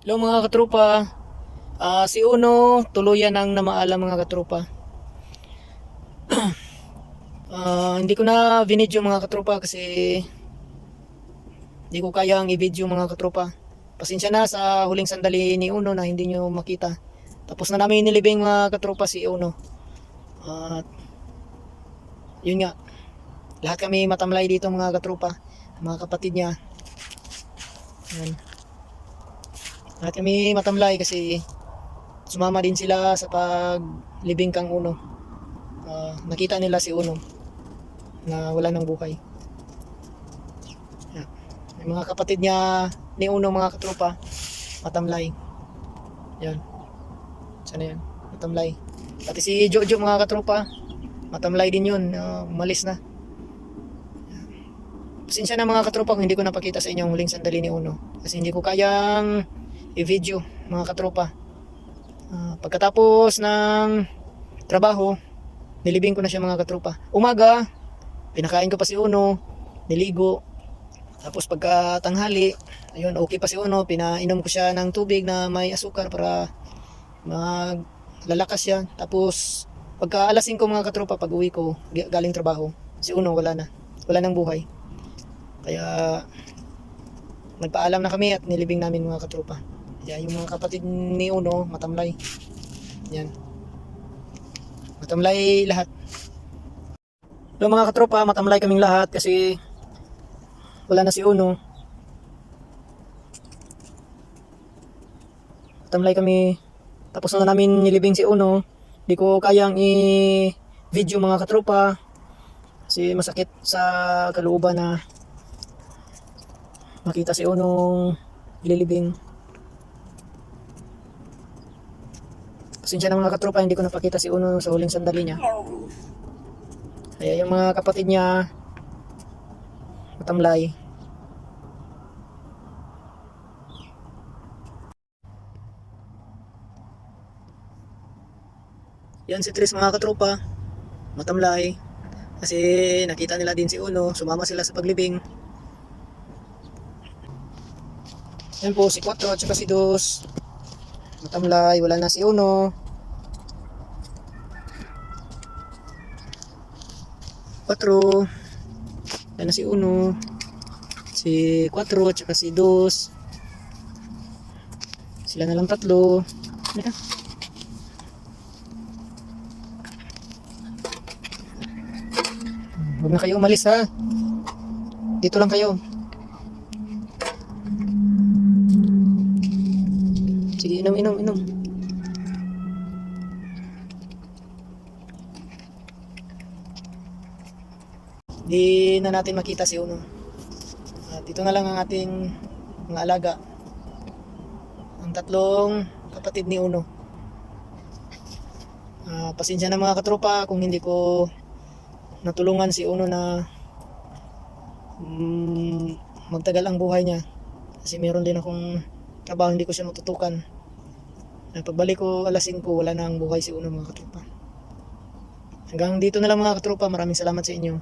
Hello mga katropa. Ah, si Uno, tuluyan ang namaalam mga katropa. Ah, hindi ko na binidyo mga katropa kasi hindi ko kayang i-video mga katropa. Pasensya na sa huling sandali ni Uno na hindi nyo makita. Tapos na namin nilibing mga katropa si Uno. At yun nga. Lahat kami matamlay dito mga katropa. Mga kapatid niya. Yan. Lahat kami matamlay kasi sumama din sila sa paglibing kang Uno. Ah, nakita nila si Uno na wala ng buhay. Yung mga kapatid niya ni Uno mga katropa matamlay. Yan. Sana yan. Matamlay. Pati si Jojo mga katropa matamlay din yun. Ah, umalis na. Pasensya na mga katropa kung hindi ko napakita sa inyo ang huling sandali ni Uno. Kasi hindi ko kayang i-video mga katropa. Ah, pagkatapos ng trabaho, nilibing ko na siya mga katropa. Umaga, pinakain ko pa si Uno, niligo. Tapos pagka tanghali, ayun, okay pa si Uno, pinainom ko siya ng tubig na may asukar para maglalakas siya. Tapos pagka alas 5 mga katropa, pag uwi ko, galing trabaho, si Uno wala na. Wala nang buhay. Kaya nagpaalam na kami at nilibing namin mga katropa. Kaya yung mga kapatid ni Uno, matamlay. Yan. Matamlay lahat. So mga katropa, matamlay kaming lahat kasi wala na si Uno. Matamlay kami. Tapos na namin nilibing si Uno. Di ko kayang i-video mga katropa. Kasi masakit sa kalooban na makita si Unong lilibing. Pasensya na mga katropa, hindi ko napakita si Uno sa huling sandali niya. Kaya yung mga kapatid niya, matamlay. Yan si Tris mga katropa, matamlay. Kasi nakita nila din si Uno, sumama sila sa paglibing. Yan po, si 4 at si 2. Matamlay, wala na si Uno. 4. Wala na si Uno. Si 4 at saka si 2. Sila na lang tatlo. Mira. Huwag na kayo umalis ha. Dito lang kayo. Sige, inom, inom, inom. Di na natin makita si Uno. At ito na lang ang ating mga alaga. Ang tatlong kapatid ni Uno. Ah, pasensya na mga katropa kung hindi ko natulungan si Uno na mm, magtagal ang buhay niya. Kasi meron din akong trabaho hindi ko siya matutukan. Na pagbalik ko alas 5, wala na ang buhay si Uno mga katropa. Hanggang dito na lang mga katropa. Maraming salamat sa inyo.